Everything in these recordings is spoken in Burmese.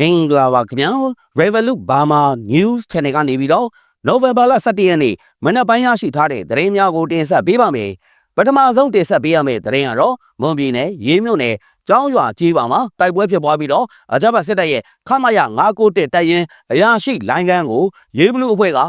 မင်္ဂလာပါခင်ဗျာ Revolut Burma News Channel ကနေပြီးတော့ November လ17ရက်နေ့မနက်ပိုင်းရရှိထားတဲ့သတင်းများကိုတင်ဆက်ပေးပါမယ်ပထမဆုံးတင်ဆက်ပေးရမယ့်သတင်းကတော့မွန်ပြည်နယ်ရေးမြို့နယ်ကျောင်းရွာကြီးပါမှာတိုက်ပွဲဖြစ်ပွားပြီးတော့အကြမ်းဖက်စစ်တပ်ရဲ့ခမရ991တပ်ရင်းအရာရှိလိုင်းကန်းကိုရေးဘလူးအဖွဲ့က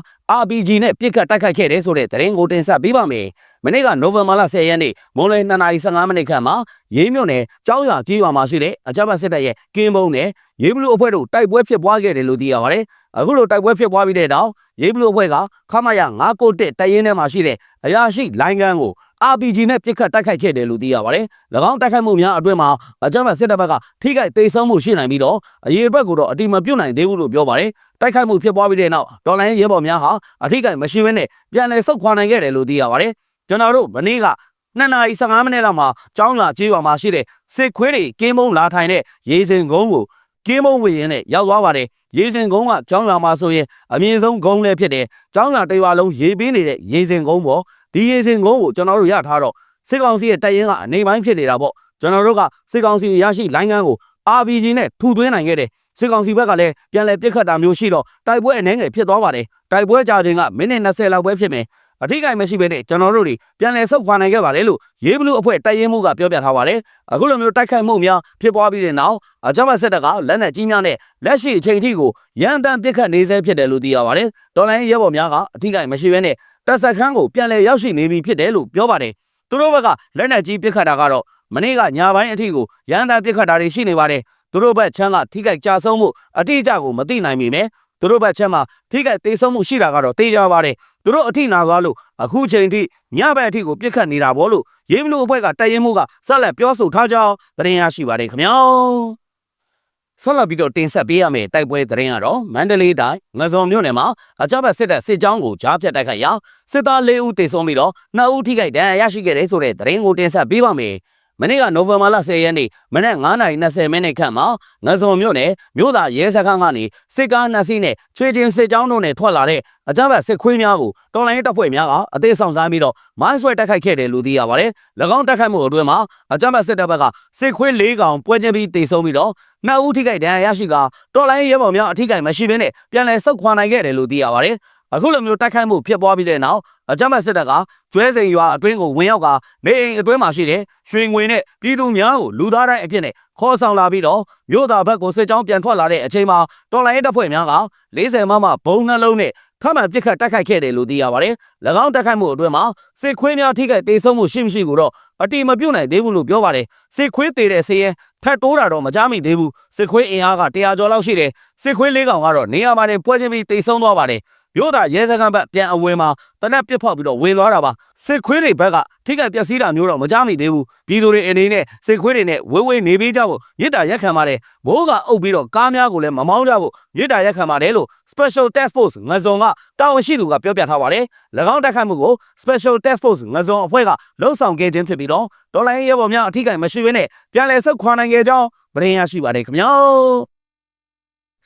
RPG နဲ့ပစ်ခတ်တိုက်ခိုက်ခဲ့တယ်ဆိုတဲ့သတင်းကိုတင်ဆက်ပေးပါမယ်မနေ့ကနိုဝင်ဘာလ10ရက်နေ့မွန်လယ်2:15မိနစ်ခန့်မှာရေးမြို့နယ်ကျောင်းရွာကြီးရွာမှာရှိတဲ့အကြမ်းဖက်စစ်တပ်ရဲ့ကင်းဘုံနဲ့ရေးဘလူးအဖွဲ့တို့တိုက်ပွဲဖြစ်ပွားခဲ့တယ်လို့သိရပါတယ်အခုလိုတိုက်ပွဲဖြစ်ပွားပြီးတဲ့နောက်ရေးဘလူးအဖွဲ့ကခမရ991တပ်ရင်းထဲမှာရှိတဲ့အရာရှိလိုင်းကန်းကို RPG နဲ့ပြစ်ခတ်တိုက်ခိုက်ခဲ့တယ်လို့သိရပါတယ်။၎င်းတိုက်ခိုက်မှုများအတွင်းမှာအကြမ်းဖက်စစ်တပ်ဘက်ကထိခိုက်ဒေဆုံးမှုရှိနိုင်ပြီးတော့အရေးအတွက်ကိုတော့အတိမပြုတ်နိုင်သေးဘူးလို့ပြောပါတယ်။တိုက်ခိုက်မှုဖြစ်ပွားပြီးတဲ့နောက်ဒေါ်လာရဲဘော်များဟာအထိခိုက်မရှိဘဲနဲ့ပြန်လည်ဆုတ်ခွာနိုင်ခဲ့တယ်လို့သိရပါတယ်။ ကျွန်တော်တို့မနေ့က2နာရီ15မိနစ်လောက်မှာကျောင်းရွာကျေးရွာမှာရှိတဲ့စစ်ခွေးတွေကင်းမုံလာထိုင်တဲ့ရေစင်ကုန်းကိုကင်းမုံဝေရင်နဲ့ရောက်သွားပါတယ်။ရေစင်ကုန်းကကျောင်းရွာမှာဆိုရင်အမြင့်ဆုံးကုန်းလည်းဖြစ်တယ်။ကျောင်းရွာတစ်ရွာလုံးရေပေးနေတဲ့ရေစင်ကုန်းပေါ့ဒီရေစင်ကုန်းကိုကျွန်တော်တို့ရထားတော့စစ်ကောင်စီရဲ့တပ်ရင်းကအနေပိုင်းဖြစ်နေတာပေါ့ကျွန်တော်တို့ကစစ်ကောင်စီရရှိလိုင်းကန်းကို RPG နဲ့ထူသွင်းနိုင်ခဲ့တယ်စစ်ကောင်စီဘက်ကလည်းပြန်လည်ပစ်ခတ်တာမျိုးရှိတော့တိုက်ပွဲအနေငယ်ဖြစ်သွားပါတယ်တိုက်ပွဲကြာချိန်ကမိနစ်20လောက်ပဲဖြစ်မယ် အထိကိမရှိဘဲနဲ့ကျွန်တော်တို့တွေပြန်လည်ဆုတ်ခွာနိုင်ခဲ့ပါတယ်လို့ရေးဘလူးအဖွဲ့တိုက်ရင်မှုကပြောပြထားပါတယ်အခုလိုမျိုးတိုက်ခိုက်မှုများဖြစ်ပွားပြီးတဲ့နောက်အကြမ်းဖက်စစ်တပ်ကလက်နက်ကြီးများနဲ့လက်ရှိအချိန်ထိကိုရန်တမ်းပစ်ခတ်နေဆဲဖြစ်တယ်လို့သိရပါတယ်ဒေါ်လာရဲဘော်များကအထိကိမရှိဘဲနဲ့တပ်စခန်းကိုပြန်လည်ရောက်ရှိနေပြီဖြစ်တယ်လို့ပြောပါတယ်သူတို့ဘက်ကလက်နက်ကြီးပစ်ခတ်တာကတော့မနေ့ကညပိုင်းအထိကိုရန်တမ်းပစ်ခတ်တာတွေရှိနေပါတယ်သူတို့ဘက်ချမ်းကထိခိုက်ကြဆုံးမှုအတိအကျကိုမသိနိုင်မိမယ် သူတို့ဘက်ချက်မှာထိခိုက်သေးဆုံးမှုရှိတာကတော့သိကြပါတယ်သူတို့အထိနာသွားလို့အခုချိန်ထိညဘက်အထိကိုပြစ်ခတ်နေတာပေါ့လို့ရေးမလို့အဖွဲ့ကတိုက်ရင်မှုကဆက်လက်ပြောဆိုထားကြောင်းသတင်းရရှိပါတယ်ခင်ဗျာဆက်လက်ပြီးတော့တင်ဆက်ပေးရမယ့်တိုက်ပွဲသတင်းကတော့မန္တလေးတိုင်းငဇုံမြို့နယ်မှာအကြမ်းဖက်စစ်တပ်စစ်ကြောင်းကိုကြားဖြတ်တိုက်ခိုက်ရာစစ်သား၄ဦးတေဆုံးပြီးတော့2ဦးထိခိုက်ဒဏ်ရာရရှိခဲ့တယ်ဆိုတဲ့သတင်းကိုတင်ဆက်ပေးပါမယ်။ မနေ့ကနိုဝင်ဘာလ10ရက်နေ့မနက်9:20မိနစ်ခန့်မှာငဇုံမြို့နယ်မြို့သားရဲစခန်းကနေစစ်ကားနှစ်စီးနဲ့ချွေတင်စစ်ကြောင်းတို့နဲ့ထွက်လာတဲ့အကြမ်းဖက်စစ်ခွေးများကိုတော်လိုင်းတပ်ဖွဲ့များကအသေးဆောင်စားပြီးတော့မိုင်းဆွဲတိုက်ခိုက်ခဲ့တယ်လို့သိရပါတယ်။၎င်းတိုက်ခိုက်မှုအတွင်းမှာအကြမ်းဖက်စစ်တပ်ဘက်ကစစ်ခွေး၄កောင်ပွဲချင်းပြီးတေဆုံးပြီးတော့နှစ်ဦးထိခိုက်ဒဏ်ရာရရှိကတော်လိုင်းရဲဘော်များအထိခိုက်မရှိဘဲနဲ့ပြန်လည်ဆုတ်ခွာနိုင်ခဲ့တယ်လို့သိရပါတယ်။ အခုလိုမျိုးတိုက်ခိုက်မှုဖြစ်ပွားပြီးတဲ့နောက်အကြမ်းဖက်စစ်တပ်ကကျွဲစိန်ရွာအတွင်းကိုဝင်ရောက်ကနေအိမ်အတွင်းမှာရှိတဲ့ရွှေငွေနဲ့ပြည်သူများကိုလူသားတိုင်းအဖြစ်နဲ့ခေါ်ဆောင်လာပြီးတော့မြို့သားဘက်ကိုစစ်ကြောင်းပြန်ထွက်လာတဲ့အချိန်မှာတော်လိုင်းတပ်ဖွဲ့များက40မမဘုံနှလုံးနဲ့ထပ်မံပစ်ခတ်တိုက်ခိုက်ခဲ့တယ်လို့သိရပါတယ်။၎င်းတိုက်ခိုက်မှုအတွင်းမှာစစ်ခွေးများထိခိုက်ဒေဆုံးမှုရှိမရှိကိုတော့အတိမပြုတ်နိုင်သေးဘူးလို့ပြောပါတယ်။စစ်ခွေးသေးတဲ့ဆေးရဲထပ်တိုးတာတော့မကြားမိသေးဘူး။စစ်ခွေးအင်အားက100ကျော်လောက်ရှိတယ်။စစ်ခွေး၄កောင်ကတော့နေရာမှာနေပွဲချင်းပြီးတိတ်ဆုံးသွားပါတယ်။ မြို့သားရဲစခန်းဘက်ပြန်အဝင်မှာတနက်ပစ်ဖောက်ပြီးတော့ဝင်သွားတာပါစစ်ခွေးတွေဘက်ကထိခိုက်ပျက်စီးတာမျိုးတော့မကြားမိသေးဘူးပြည်သူတွေအနေနဲ့စစ်ခွေးတွေနဲ့ဝေးဝေးနေပေးကြဖို့မြစ်တာရက်ခံပါတယ်ဘိုးကအုပ်ပြီးတော့ကားများကိုလည်းမမောင်းကြဖို့မြစ်တာရက်ခံပါတယ်လို့ Special Task Force ငဇုံကတာဝန်ရှိသူကပြောပြထားပါတယ်၎င်းတိုက်ခိုက်မှုကို Special Task Force ငဇုံအဖွဲ့ကလှုပ်ဆောင်ခဲ့ခြင်းဖြစ်ပြီးတော့ဒေါ်လာရဲဘော်များအထိကိမရှိဘဲနဲ့ပြန်လည်ဆုတ်ခွာနိုင်ခဲ့ကြောင်းသတင်းရရှိပါတယ်ခင်ဗျာ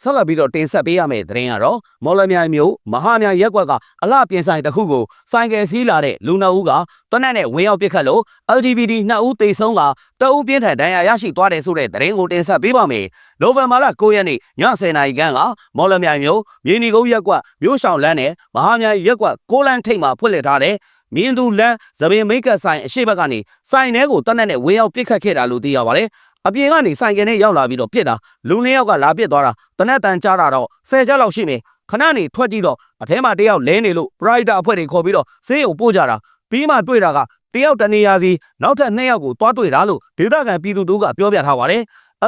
ဆက်လက်ပြီးတော့တင်ဆက်ပေးရမယ့်သတင်းကတော့မော်လမြိုင်မြို့မဟာမြိုင်ရက်ကွက်ကအလှပြင်ဆိုင်တစ်ခုကိုစိုင်ကယ်စီးလာတဲ့လူနှစ်ဦးကတနက်နဲ့ဝင်ရောက်ပစ်ခတ်လို့ LGBT နှစ်ဦးသေဆုံးကတအုပ်ပြင်းထန်ဒဏ်ရာရရှိသွားတယ်ဆိုတဲ့သတင်းကိုတင်ဆက်ပေးပါမယ်။နိုဝင်ဘာလ9ရက်နေ့ည10:00နာရီခန့်ကမော်လမြိုင်မြို့မြေနီကုန်းရက်ကွက်မြို့ဆောင်လမ်းနဲ့မဟာမြိုင်ရက်ကွက်ကိုလန်းထိပ်မှာဖွင့်လှစ်ထားတဲ့မြင်းသူလန်းသပင်မိတ်ကဆိုင်အရှိဘက်ကနေဆိုင်ထဲကိုတနက်နဲ့ဝင်ရောက်ပစ်ခတ်ခဲ့တာလို့သိရပါတယ်။ အပြင်ကနေဆိုင်ကယ်နဲ့ရောက်လာပြီးတော့ပြစ်တာလူနှစ်ယောက်ကလာပြစ်သွားတာတနက်တန်ကြားတာတော့ဆယ်ချက်လောက်ရှိမယ်ခဏနေထွက်ကြည့်တော့အထဲမှာတယောက်လဲနေလို့ brighter အဖွဲ့တွေခေါ်ပြီးတော့ဆေးရုံပို့ကြတာပြီးမှတွေ့တာကတယောက်တနေရာစီနောက်ထပ်နှစ်ယောက်ကိုတွားတွေ့တာလို့ဒေသခံပြည်သူတို့ကပြောပြထားပါတယ်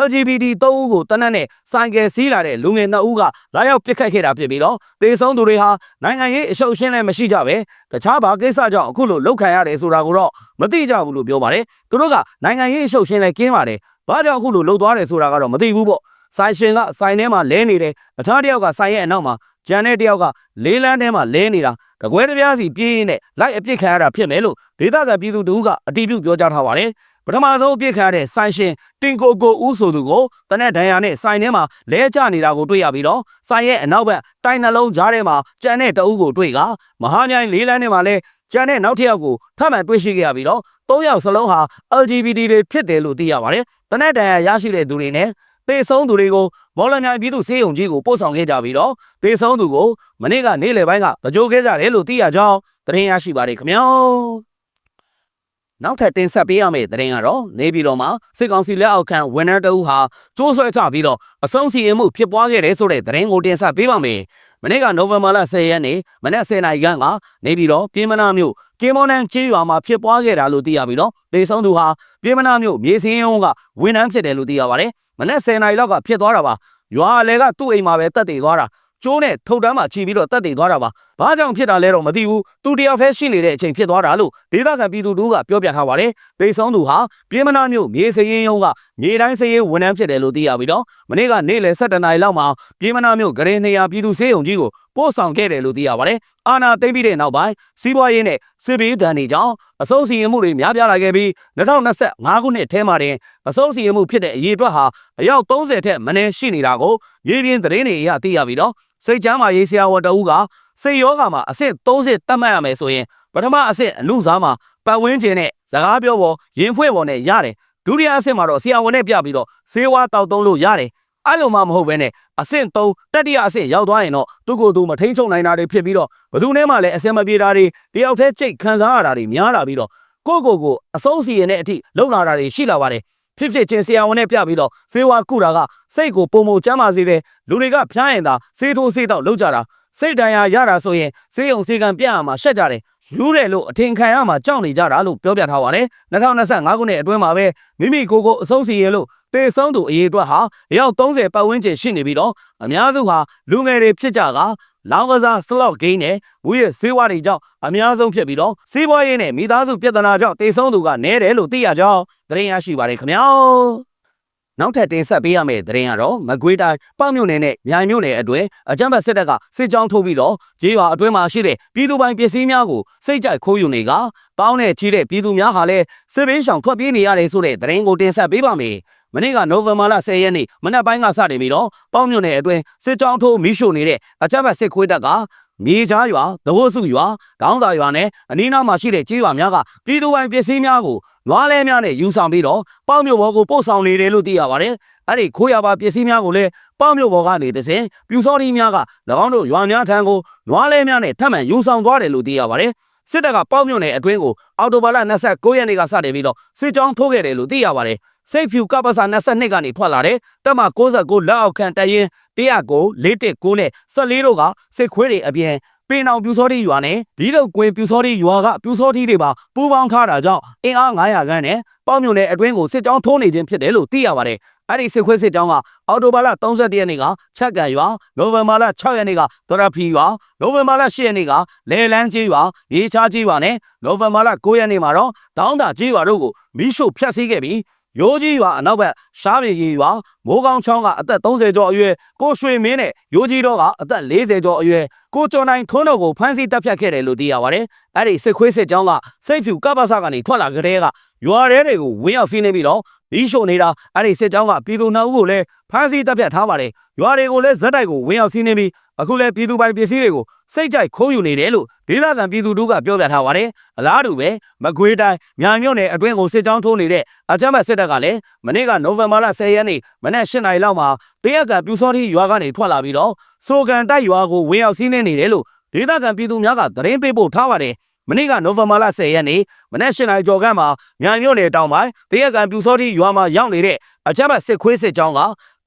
LGBT 3ဦးကိုတနက်နဲ့ဆိုင်ကယ်စီးလာတဲ့လူငယ်2ဦးကလာရောက်ပစ်ခတ်ခဲ့တာဖြစ်ပြီးတော့တေဆုံးသူတွေဟာနိုင်ငံရေးအရှုပ်ရှင်းလည်းမရှိကြပဲတခြားဘာကိစ္စကြောင့်အခုလိုလောက်ခံရတယ်ဆိုတာကိုတော့မသိကြဘူးလို့ပြောပါတယ်သူတို့ကနိုင်ငံရေးအရှုပ်ရှင်းလည်းကင်းပါတယ် ဘာကြောင့်အခုလိုလှုပ်သွားတယ်ဆိုတာကတော့မသိဘူးပေါ့ဆိုင်ရှင်ကဆိုင်ထဲမှာလဲနေတယ်အခြားတစ်ယောက်ကဆိုင်ရဲ့အနောက်မှာဂျန်တဲ့တစ်ယောက်ကလေးလန်းထဲမှာလဲနေတာတကွဲတပြားစီပြေးရင်းနဲ့လိုက်အပြစ်ခံရတာဖြစ်မယ်လို့ဒေသခံပြည်သူတို့ကအတီးပြုတ်ပြောကြားထားပါတယ်ပထမဆုံးအပြစ်ခံရတဲ့ဆိုင်ရှင်တင်ကိုကိုဦးဆိုသူကိုတနက်ဒဏ်ရာနဲ့ဆိုင်ထဲမှာလဲကျနေတာကိုတွေ့ရပြီးတော့ဆိုင်ရဲ့အနောက်ဘက်တိုင်နှလုံးကြားထဲမှာကြံတဲ့တအုပ်ကိုတွေ့ကမဟာမြိုင်လေးလန်းထဲမှာလဲ ကျန်တဲ့နောက်တစ်ယောက်ကိုထပ်မံတွေ့ရှိခဲ့ရပြီးတော့၃ယောက်စလုံးဟာ LGBT တွေဖြစ်တယ်လို့သိရပါတယ်။တနက်တန်ရရရှိတဲ့သူတွေနဲ့တေဆုံးသူတွေကိုမော်လမြိုင်ပြည်သူစေယုံကြီးကိုပို့ဆောင်ခဲ့ကြပြီးတော့တေဆုံးသူကိုမနေ့ကနေ့လယ်ပိုင်းကတကြိုခဲ့ကြတယ်လို့သိရကြောင်းသတင်းရရှိပါတယ်ခင်ဗျာနောက်ထပ်တင်ဆက်ပေးရမယ့်သတင်းကတော့နေပြည်တော်မှာစစ်ကောင်စီလက်အောက်ခံဝန်ထမ်းတအုပ်ဟာကျိုးဆွဲချပြီးတော့အဆုံးစီရင်မှုဖြစ်ပွားခဲ့တယ်ဆိုတဲ့သတင်းကိုတင်ဆက်ပေးပါမယ် မနေ့ကနိုဝင်ဘာလ10ရက်နေ့မနက်10:00နာရီခန့်ကနေပြည်တော်ပြည်မနာမြို့ကင်းမော်နန်ချေးရွာမှာဖြစ်ပွားခဲ့တာလို့သိရပြီးတော့တေဆုံးသူဟာပြည်မနာမြို့မြေစင်းရုံးကဝန်ထမ်းဖြစ်တယ်လို့သိရပါတယ်မနက်10:00နာရီလောက်ကဖြစ်သွားတာပါရွာအလဲကသူ့အိမ်မှာပဲတက်တည်သွားတာကျိုးနဲ့ထုတ်တန်းမှာခြီးပြီးတော့တက်တည်သွားတာပါဘာကြောင့်ဖြစ်တာလဲတော့မသိဘူးသူတယောက်တည်းရှိနေတဲ့အချိန်ဖြစ်သွားတာလို့ဒေသခံပြည်သူတို့ကပြောပြထားပါတယ်တေဆုံးသူဟာပြည်မနာမြို့မြေစရင်ရုံးကမြေတိုင်းစရင်ဝန်ထမ်းဖြစ်တယ်လို့သိရပြီးတော့မနေ့ကနေ့လယ်7:00နာရီလောက်မှာပြည်မနာမြို့ဂရင်200ပြည်သူစေယုံကြီးကိုပို့ဆောင်ခဲ့တယ်လို့သိရပါတယ်အာနာသိမ့်ပြီးတဲ့နောက်ပိုင်းစီးပွားရေးနဲ့စစ်ဘေးဒဏ်တွေကြောင့်အစိုးစီရင်မှုတွေများပြားလာခဲ့ပြီး2025ခုနှစ်ထဲမှာတင်အစိုးစီရင်မှုဖြစ်တဲ့အရေးအတွက်ဟာအယောက်30ထက်မနည်းရှိနေတာကိုမြေပြင်သတင်းတွေအရသိရပြီးတော့စိတ်ချမ်းမာရေးဆရာဝန်တဦးက စိတ်ယောဂါမှာအဆင့်30တတ်မှတ်ရမယ်ဆိုရင်ပထမအဆင့်အမှုစားမှာပတ်ဝန်းကျင်နဲ့စကားပြောပေါ်ရင်ဖွဲ့ပေါ်နဲ့ရတယ်ဒုတိယအဆင့်မှာတော့ဆရာဝန်နဲ့ပြပြီးတော့ဆေးဝါးတောက်သုံးလို့ရတယ်အဲ့လိုမှမဟုတ်ဘဲနဲ့အဆင့်3တတိယအဆင့်ရောက်သွားရင်တော့သူ့ကိုယ်သူမထိန်ချုံနိုင်တာတွေဖြစ်ပြီးတော့ဘယ်သူနဲ့မှလည်းအဆင်မပြေတာတွေတယောက်တည်းကြိတ်ခံစားရတာတွေများလာပြီးတော့ကိုယ့်ကိုယ်ကိုအဆုံးစီရင်တဲ့အထိလုံလာတာတွေရှိလာပါတယ်ဖြစ်ဖြစ်ချင်းဆရာဝန်နဲ့ပြပြီးတော့ဆေးဝါးကုတာကစိတ်ကိုပုံမကျမ်းမာစေတယ်လူတွေကဖျားရင်သာဆေးထိုးဆေးတော့လောက်ကြတာ စိတ်တန်ရာရတာဆိုရင်ဆေးရုံဆေးကံပြရမှာရှက်ကြတယ်ယူတယ်လို့အထင်ခံရမှာကြောက်နေကြတာလို့ပြောပြထားပါတယ်2025ခုနှစ်အတွင်းမှာပဲမိမိကိုယ်ကိုအဆုံးစီရလို့တေဆုံးသူအရေးအတွက်ဟာအယောက်30ပတ်ဝန်းကျင်ရှိနေပြီးတော့အများစုဟာလူငယ်တွေဖြစ်ကြကလောင်းကစား slot game နဲ့ဝီးရဲ့ဆေးဝါးတွေကြောင့်အများဆုံးဖြစ်ပြီးတော့စီးပွားရေးနဲ့မိသားစုပြဿနာကြောင့်တေဆုံးသူကနည်းတယ်လို့သိရကြောင်းသတင်းရရှိပါတယ်ခင်ဗျာ နောက်ထပ်တင်ဆက်ပေးရမယ့်သတင်းကတော့မကွေးတိုင်းပေါ့မြို့နယ်နဲ့မြိုင်မြို့နယ်အတွင်းအကြမ်းဖက်စစ်တပ်ကစစ်ကြောင်းထုတ်ပြီးတော့ကြေးရွာအတွင်းမှာရှိတဲ့ပြည်သူပိုင်ပစ္စည်းများကိုစိတ်ကြိုက်ခိုးယူနေကတောင်းနဲ့ချီတဲ့ပြည်သူများဟာလည်းစစ်ဘေးရှောင်ထွက်ပြေးနေရတယ်ဆိုတဲ့သတင်းကိုတင်ဆက်ပေးပါမယ်။မနေ့ကနိုဝင်ဘာလ10ရက်နေ့မနက်ပိုင်းကစတင်ပြီးတော့ပေါ့မြို့နယ်အတွင်းစစ်ကြောင်းထိုးမီးရှို့နေတဲ့အကြမ်းဖက်စစ်ခွေးတပ်က မြေချားရွာသဘိုးစုရွာတောင်းသာရွာနဲ့အနီးနားမှာရှိတဲ့ကြေးရွာများကပြည်သူပိုင်ပစ္စည်းများကိုနွားလဲများနဲ့ယူဆောင်ပြီးတော့ပေါ့မြို့ဘော်ကိုပို့ဆောင်နေတယ်လို့သိရပါတယ်။အဲ့ဒီခိုးရပါပစ္စည်းများကိုလည်းပေါ့မြို့ဘော်ကနေတစ်စင်ပြူစောတီများက၎င်းတို့ရွာများထံကိုနွားလဲများနဲ့ထပ်မံယူဆောင်သွားတယ်လို့သိရပါတယ်။စစ်တပ်ကပေါ့မြို့နယ်အတွင်းကိုအော်တိုဘာလ29ရက်နေ့ကစတင်ပြီးတော့စစ်ကြောင်းထိုးခဲ့တယ်လို့သိရပါတယ်။စိတ်ဖြူကပ္ပစာ22ကနေထွက်လာတဲ့တပ်မ69လက်အောက်ခံတရင် 109 419နဲ့14တို့ကစစ်ခွေးတွေအပြင်ပင်အောင်ပြူစောတိရွာနဲ့ဒီတော့ကွင်ပြူစောတိရွာကပြူစောတိတွေပါပူးပေါင်းထားတာကြောင့်အင်အား900ခန်းနဲ့ပေါ့မြို့နယ်အတွင်းကိုစစ်ကြောင်းထိုးနေခြင်းဖြစ်တယ်လို့သိရပါတယ်။အဲ့ဒီစစ်ခွေးစစ်ကြောင်းကအော်တိုဘာလ31ရက်နေ့ကချက်ကန်ရွာနိုဝင်ဘာလ6ရက်နေ့ကဒရဖီရွာနိုဝင်ဘာလ10ရက်နေ့ကလေလန်းကြီးရွာရေချားကြီးရွာနဲ့နိုဝင်ဘာလ9ရက်နေ့မှာတော့တောင်းတာကြီးရွာတို့ကိုမီးရှို့ဖျက်ဆီးခဲ့ပြီး ရိုးကြီးရွာအနောက်ဘက်ရှားပြေကြီးရွာမိုးကောင်းချောင်းကအသက်30ကျော်အရွယ်ကိုရွှေမင်းနဲ့ရိုးကြီးတော့ကအသက်40ကျော်အရွယ် ကိုကျော်နိုင်ထွန်းတော်ကိုဖမ်းဆီးတပ်ဖြတ်ခဲ့တယ်လို့သိရပါတယ်။အဲ့ဒီစစ်ခွေးစစ်ကြောင်းကစိတ်ဖြူကပ္ပစကနေထွက်လာကြတဲ့ကရွာထဲတွေကိုဝင်းရောက်ဖင်းနေပြီးတော့ဒီရှို့နေတာအဲ့ဒီစစ်ကြောင်းကပြည်သူနှုတ်ကိုလည်းဖမ်းဆီးတပ်ဖြတ်ထားပါတယ်။ရွာတွေကိုလည်းဇက်တိုက်ကိုဝင်းရောက်စီးနေပြီးအခုလည်းပြည်သူပိုင်ပစ္စည်းတွေကိုစိတ်ကြိုက်ခိုးယူနေတယ်လို့ဒေသခံပြည်သူတို့ကပြောပြထားပါတယ်။အလားတူပဲမကွေးတိုင်းညာမြို့နယ်အတွင်းကိုစစ်ကြောင်းထိုးနေတဲ့အကြမ်းဖက်စစ်တပ်ကလည်းမနေ့ကနိုဝင်ဘာလ10ရက်နေ့မနက်၈နာရီလောက်မှာတရက်ကပြူစောတိရွာကနေထွက်လာပြီးတော့ စိုးကန်တိုက်ရွာကိုဝင်ရောက်စီးနှင်းနေတယ်လို့ဒေသခံပြည်သူများကသတင်းပေးပို့ထားပါတယ်။မနေ့ကနိုဝင်ဘာလ10ရက်နေ့မနက်၈နာရီကျော်ခန့်မှာညာမြို့နယ်တောင်ပိုင်းတရက်ကပြူစောတိရွာမှာရောက်နေတဲ့အကြမ်းဖက်စစ်ခွေးစစ်ကြောင်းက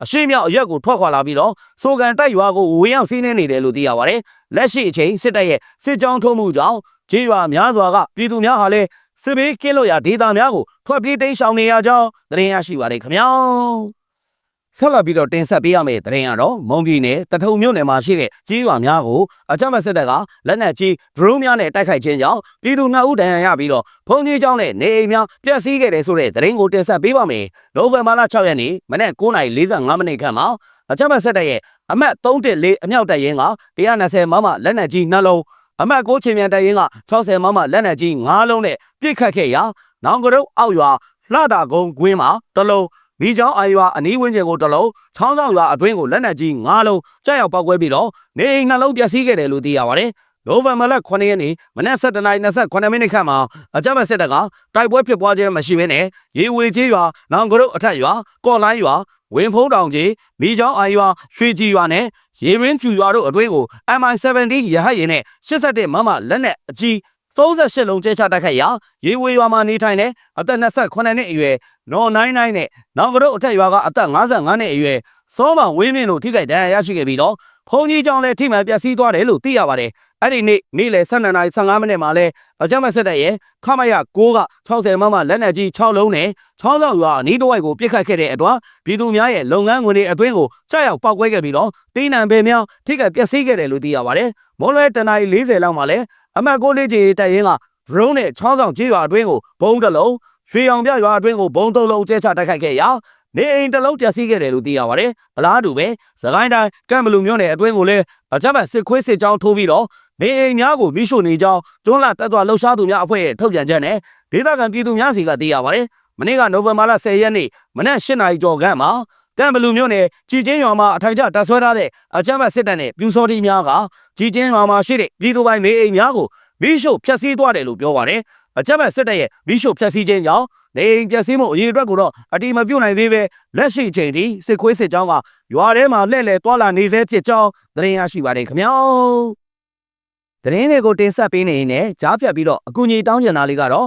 အရှိမြောက်အရက်ကိုထွက်ခွာလာပြီးတော့စိုးကန်တိုက်ရွာကိုဝင်ရောက်စီးနှင်းနေတယ်လို့သိရပါတယ်။လက်ရှိအချိန်စစ်တပ်ရဲ့စစ်ကြောင်းထိုးမှုကြောင့်ကြေးရွာများစွာကပြည်သူများဟာလည်းစစ်ဘေးကင်းလို့ရဒေသများကိုထွက်ပြေးတိမ်းရှောင်နေရကြောင်းသတင်းရရှိပါတယ်ခင်ဗျာ ဆက်လက်ပြီးတော့တင်ဆက်ပေးရမယ့်သတင်းကတော့မုံပြည်နယ်တထုံမြို့နယ်မှာရှိတဲ့ကြီးရွာများကိုအကြမ်းဖက်စစ်တပ်ကလက်နက်ကြီးဒရုန်းများနဲ့တိုက်ခိုက်ခြင်းကြောင့်ပြည်သူနှစ်ဦးဒဏ်ရာရပြီးတော့ဘုံကြီးကျောင်းနဲ့နေအိမ်များပျက်စီးခဲ့တယ်ဆိုတဲ့သတင်းကိုတင်ဆက်ပေးပါမယ်။နိုဝင်ဘာလ6ရက်နေ့မနက်9:45မိနစ်ခန့်မှာအကြမ်းဖက်စစ်တပ်ရဲ့အမှတ်314အမြောက်တပ်ရင်းက120မမလက်နက်ကြီးနှလုံးအမှတ်6ချင်းမြန်တပ်ရင်းက60မမလက်နက်ကြီး9လုံးနဲ့ပြစ်ခတ်ခဲ့ရာနောင်ကရုတ်အောက်ရွာလှတာကုန်းကွင်းမှာတလုံး မိချောင်းအာရွာအနီးဝန်းကျင်ကိုတလုံးချောင်းဆောင်ရွာအတွင်းကိုလက်နက်ကြီး9လုံးကြောက်ရောက်ပောက်ကွဲပြီးတော့နေအိမ်နှလုံးပျက်စီးခဲ့တယ်လို့သိရပါတယ်။နိုဝင်ဘာလ9ရက်နေ့မနက်7:28မိနစ်ခန့်မှာအကြမ်းဖက်စစ်တပ်ကတိုက်ပွဲဖြစ်ပွားခြင်းမရှိဘဲနဲ့ရေဝေကြီးရွာနောင်ကရုတ်အထက်ရွာကော့လိုင်းရွာဝင်းဖုံးတောင်ကြီးမိချောင်းအာရွာရွှေကြီးရွာနဲ့ရေရင်းဖြူရွာတို့အတွင်းကို MI-17 ရဟတ်ရင်နဲ့81မမလက်နက်အကြီး 38လုံးကျဲချတိုက်ခိုက်ရာရေဝေရွာမှာနေထိုင်တဲ့အသက်28နှစ်အရွယ်နော်နိုင်နိုင်နဲ့နောင်ကတို့အထက်ရွာကအသက်55နှစ်အရွယ်စောမဝင်းမြင့်တို့ထိခိုက်ဒဏ်ရာရရှိခဲ့ပြီးတော့ဖုန်ကြီးကျောင်းလည်းထိမှန်ပျက်စီးသွားတယ်လို့သိရပါတယ်အဲ့ဒီနေ့နေ့လယ်12:15မိနစ်မှာလဲအကြမ်းဖက်စစ်တပ်ရဲ့ခမရ6က60မမလက်နက်ကြီး6လုံးနဲ့6ဆောင်ရွာအနီးတစ်ဝိုက်ကိုပြစ်ခတ်ခဲ့တဲ့အတွက်ပြည်သူများရဲ့လုပ်ငန်းခွင်တွေအတွင်းကိုကြောက်ရောက်ပောက်ကွဲခဲ့ပြီးတော့တင်းနံပေများထိခိုက်ပျက်စီးခဲ့တယ်လို့သိရပါတယ်။မော်လွဲတနအီ40လောက်မှာလဲ အမတ်ကိုလေးကြီးတပ်ရင်းက drone နဲ့6ဆောင်ကြေးရွာအတွင်းကိုဘုံတစ်လုံးရွှေအောင်ပြရွာအတွင်းကိုဘုံသုံးလုံးကျဲချတိုက်ခိုက်ခဲ့ရာနေအိမ်တစ်လုံးပျက်စီးခဲ့တယ်လို့သိရပါတယ်။အလားတူပဲသခိုင်းတိုင်းကံမလူမျိုးနယ်အတွင်းကိုလည်းအကြမ်းဖက်စစ်ခွေးစစ်ကြောင်းထိုးပြီးတော့နေအိမ်များကိုမိရှို့နေကြောင်းကျွန်းလာတက်သွားလှုပ်ရှားသူများအဖွဲ့ရဲ့ထုတ်ပြန်ချက်နဲ့ဒေသခံပြည်သူများစီကသိရပါတယ်။မနေ့ကနိုဝင်ဘာလ10ရက်နေ့မနက်8နာရီကျော်ခန့်မှာ ကံဘလူမျိုးနယ်ကြည်ချင်းရွာမှာအထိုင်ကျတပ်ဆွဲထားတဲ့အကြမ်းဖက်စစ်တပ်နဲ့ပြူစောတိများကကြည်ချင်းရွာမှာရှိတဲ့ပြည်သူပိုင်နေအိမ်များကိုမိရှို့ဖျက်ဆီးသွားတယ်လို့ပြောပါတယ်။အကြမ်းဖက်စစ်တပ်ရဲ့မိရှို့ဖျက်ဆီးခြင်းကြောင့်နေအိမ်ပျက်စီးမှုအရေးအတွက်ကိုတော့အတိမပြုတ်နိုင်သေးပဲလက်ရှိချိန်ထိစစ်ခွေးစစ်ကြောင်းကရွာထဲမှာလှည့်လည်တွာလာနေသေးဖြစ်ကြောင်းသတင်းရရှိပါတယ်ခင်ဗျာ။သတင်းတွေကိုတင်ဆက်ပေးနေရင်လည်းကြားဖြတ်ပြီးတော့အကူအညီတောင်းကျင်တာလေးကတော့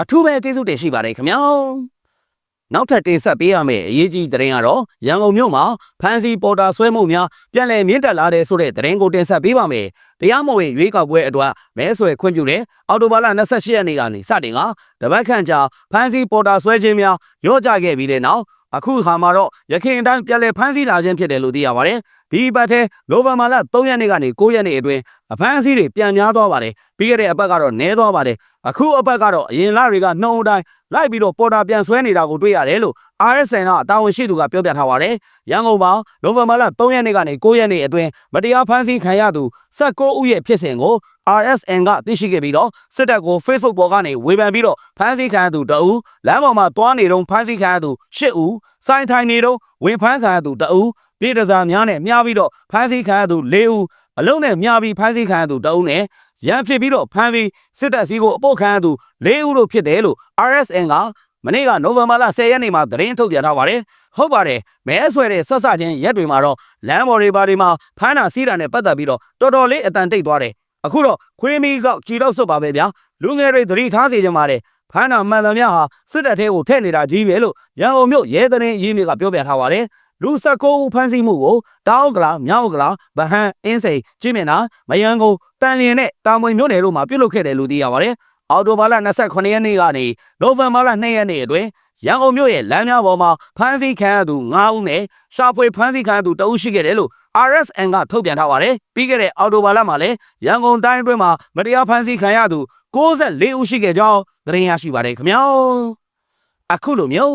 အထူးပဲကျေးဇူးတင်ရှိပါတယ်ခင်ဗျာ။နောက်ထပ်တင်ဆက်ပေးရမယ့်အရေးကြီးသတင်းကတော့ရန်ကုန်မြို့မှာဖန်စီပေါ်တာဆွဲမှုများပြန်လည်မြင့်တက်လာတဲ့ဆိုတဲ့သတင်းကိုတင်ဆက်ပေးပါမယ်။တရားမဝင်ရွေးကောက်ပွဲအတွက်မဲဆွယ်ခွင့်ပြုတဲ့အော်တိုဘာလ28ရက်နေ့ကနေစတင်ကတပတ်ခန့်ကြာဖန်စီပေါ်တာဆွဲခြင်းများရော့ကျခဲ့ပြီးတဲ့နောက်အခုခါမှာတော့ရခိုင်အတိုင်းပြန်လည်ဖမ်းဆီးလာခြင်းဖြစ်တယ်လို့သိရပါတယ်။ ဒီဘက်ထဲနိုဝင်ဘာလ3ရက်နေ့ကနေ9ရက်နေ့အတွင်းအဖမ်းအဆီးတွေပြန်များသွားပါတယ်။ပြီးခဲ့တဲ့အပတ်ကတော့နည်းသွားပါတယ်။အခုအပတ်ကတော့အရင်လတွေကနှုံအတိုင်းလိုက်ပြီးတော့ပေါ်တာပြန်ဆွဲနေတာကိုတွေ့ရတယ်လို့ RSN ကတာဝန်ရှိသူကပြောပြထားပါတယ်။ရန်ကုန်မှာနိုဝင်ဘာလ3ရက်နေ့ကနေ9ရက်နေ့အတွင်းမတရားဖမ်းဆီးခံရသူ19ဦးရဲ့ဖြစ်စဉ်ကို RSN ကသိရှိခဲ့ပြီးတော့စစ်တပ်ကို Facebook ပေါ်ကနေဝေဖန်ပြီးတော့ဖမ်းဆီးခံရသူတအူးလမ်းပေါ်မှာတွားနေတော့ဖမ်းဆီးခံရသူ10ဦးစိုင်းထိုင်နေတော့ဝင်ဖမ်းခံရသူတအူး ပြည်တစားများနဲ့မြားပြီးတော့ဖမ်းဆီးခံရသူ4ဦးအလုံးနဲ့မြားပြီးဖမ်းဆီးခံရသူတအုပ်နဲ့ရန်ဖြစ်ပြီးတော့ဖမ်းပြီးစစ်တပ်စီးကိုအပုတ်ခံရသူ၄ဦးတို့ဖြစ်တယ်လို့ RSN ကမနေ့ကနိုဝင်ဘာလ10ရက်နေ့မှာသတင်းထုတ်ပြန်ထားပါတယ်ဟုတ်ပါတယ်မဲဆွဲတဲ့ဆက်စချင်းရက်တွေမှာတော့လမ်းပေါ်တွေပါတွေမှာဖမ်းတာစီးတာနဲ့ပတ်သက်ပြီးတော့တော်တော်လေးအတန်တိတ်သွားတယ်အခုတော့ခွေးမီကောက်ကြည်တော့စွတ်ပါပဲဗျာလူငယ်တွေသတိထားစေချင်ပါတယ်ဖမ်းတာမှန်သမျှဟာစစ်တပ်ထဲကိုထည့်နေတာကြီးပဲလို့ရန်ကုန်မြို့ရဲသတင်းရေးမြစ်ကပြောပြထားပါတယ် လူ19ဦးဖမ်းဆီးမှုကိုတောင်ကလာမြောက်ကလာဗဟန်းအင်းစိန်ကျင်းမြနာမယန်းကုန်တန်လျင်နဲ့တာမွေမြို့နယ်တို့မှာပြုလုပ်ခဲ့တယ်လို့သိရပါတယ်။အော်တိုဘာလ28ရက်နေ့ကနေနိုဝင်ဘာလ2ရက်နေ့အတွင်းရန်ကုန်မြို့ရဲ့လမ်းများပေါ်မှာဖမ်းဆီးခံရသူ9ဦးနဲ့ရှာဖွေဖမ်းဆီးခံရသူ2ဦးရှိခဲ့တယ်လို့ RSN ကထုတ်ပြန်ထားပါတယ်။ပြီးခဲ့တဲ့အော်တိုဘာလမှာလည်းရန်ကုန်တိုင်းအတွင်းမှာမတရားဖမ်းဆီးခံရသူ64ဦးရှိခဲ့ကြောင်းသတင်းရရှိပါတယ်ခင်ဗျာ။အခုလိုမျိုး